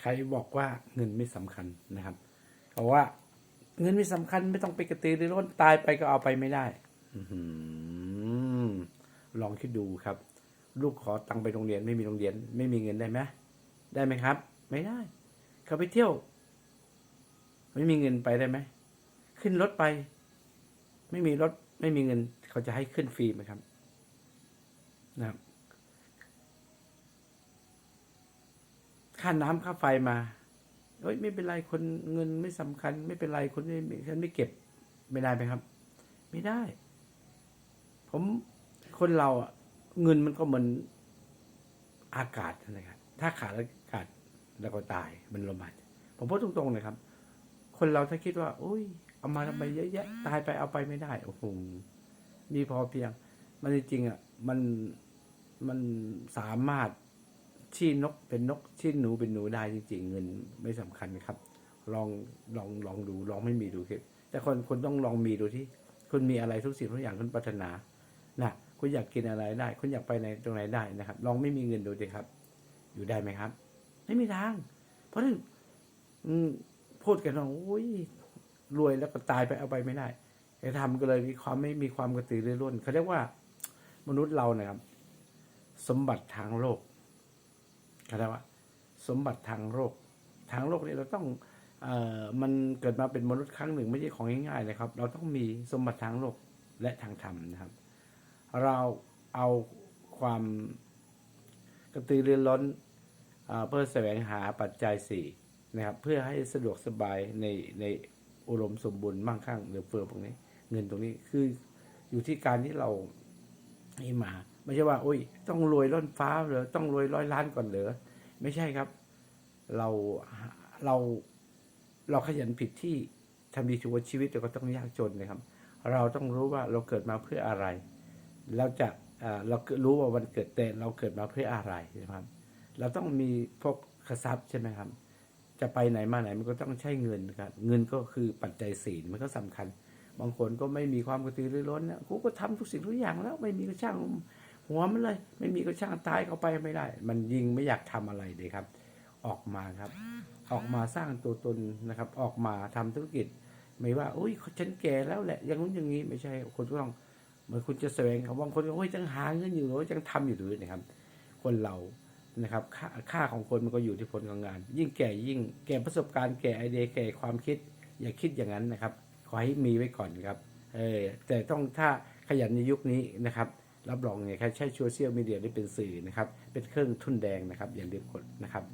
ใครบอกว่าเงินไม่สำคัญนะครับเขาว่า เงินไม่สำคัญไม่ต้องไปกระตือรือร้นตายไปก็เอาไปไม่ได้อืลองคิดดูครับ ลูกขอตังค์ไปโรงเรียนไม่มีโรงเรียน ไม่มีเงินได้ไหมได้ไหมครับ ไม่ได้ เขาไปเที่ยว ไม่มีเงินไปได้ไหมขึ้นรถไป ไม่มีรถ ไม่มีเงิน เขาจะให้ขึ้นฟรีไหมครับนะครับ ค่าน้ำค่าไฟมาเอ้ยไม่เป็นไรคนเงินไม่สำคัญ ไม่เป็นไรคนไม่ฉันไม่เก็บไม่ได้ไหมครับ ไม่ได้ ผมคนเราอะเงินมันก็เหมือนอากาศนะครับถ้าขาดอากาศเราก็ตายมันลมหายผมพูดตรงๆเลยครับ คนเราถ้าคิดว่าโอ้ย เอามาทำไมเยอะแยะตายไปเอาไปไม่ได้โอ้โหมีพอเพียง มันจริงๆอะมันมันสามารถ ชี้นกเป็นนกชี้หนูเป็นหนูได้จริงๆเงินไม่สำคัญครับ ลองลองลองดูลองไม่มีดูครับ แต่คนคนต้องลองมีดูที่คุณมีอะไรทุกสิ่งทุกอย่างคุณปรารถนานะคุณอยากกินอะไรได้ คุณอยากไปในตรงไหนได้นะครับ ลองไม่มีเงินดูดิครับ อยู่ได้ไหมครับ ไม่มีทาง เพราะฉะนั้นพูดกันว่าโอ้ยรวยแล้วก็ตายไปเอาไปไม่ได้ไอ้ทำก็เลยมีความไม่มีความกระตือรือร้นเขาเรียกว่า มนุษย์เรานะครับ สมบัติทางโลก เขาเรียกว่าสมบัติทางโลกทางโลกนี่เราต้องออมันเกิดมาเป็นมนุษย์ครั้งหนึ่งไม่ใช่ของง่ายๆนะครับ เราต้องมีสมบัติทางโลกและทางธรรมนะครับ เราเอาความกระตือรือร้นเพื่อแสวงหาปัจจัยสี่นะครับ เพื่อให้สะดวกสบายในในอุดมสมบูรณ์มั่งคั่งเหรือเฟือพวกนี้ เงินตรงนี้คืออยู่ที่การที่เรานี่มา ไม่ใช่ว่าโอ้ย ต้องรวยล้นฟ้าหรือต้องรวยร้อยล้านก่อนเหรอไม่ใช่ครับ เราเราเราขยันผิดที่ทำดีถือว่าชีวิตเราก็ต้องยากจนนะครับ เราต้องรู้ว่าเราเกิดมาเพื่ออะไร เราจะเรารู้ว่าวันเกิดแต่เราเกิดมาเพื่ออะไรนะครับ เราต้องมีพวกทรัพย์ใช่ไหมครับ จะไปไหนมาไหนมันก็ต้องใช้เงินครับเงินก็คือปัจจัยสี่มันก็สำคัญ บางคนก็ไม่มีความกระตือรือร้นเนี่ยกูก็ทำทุกสิ่งทุกอย่างแล้วไม่มีก็ช่าง หัวมันเลย ไม่มีก็ช่างตายเขาไปไม่ได้ มันยิงไม่อยากทำอะไรเลยครับ ออกมาครับ ออกมาสร้างตัวตนนะครับ ออกมาทำธุรกิจ ไม่ว่าโอ้ยฉันแก่แล้วแหละอย่างนู้นอย่างนี้ไม่ใช่คนก็ต้องเหมือนคุณจะแสวงคำบางคนก็โอ้ยจังหาเงินอยู่หรือจังทำอยู่หรือนะครับ คนเรานะครับค่าค่าของคนมันก็อยู่ที่ผลของงาน ยิ่งแก่ยิ่งแก่ประสบการณ์แก่ไอเดียแก่ความคิด อย่าคิดอย่างนั้นนะครับ ขอให้มีไว้ก่อนครับเออแต่ต้องถ้าขยันในยุคนี้นะครับ รับรองเนี่ยใช้โซเชียลมีเดียได้เป็นสื่อนะครับ เป็นเครื่องทุนแดงนะครับ อย่าลืมกดนะครับ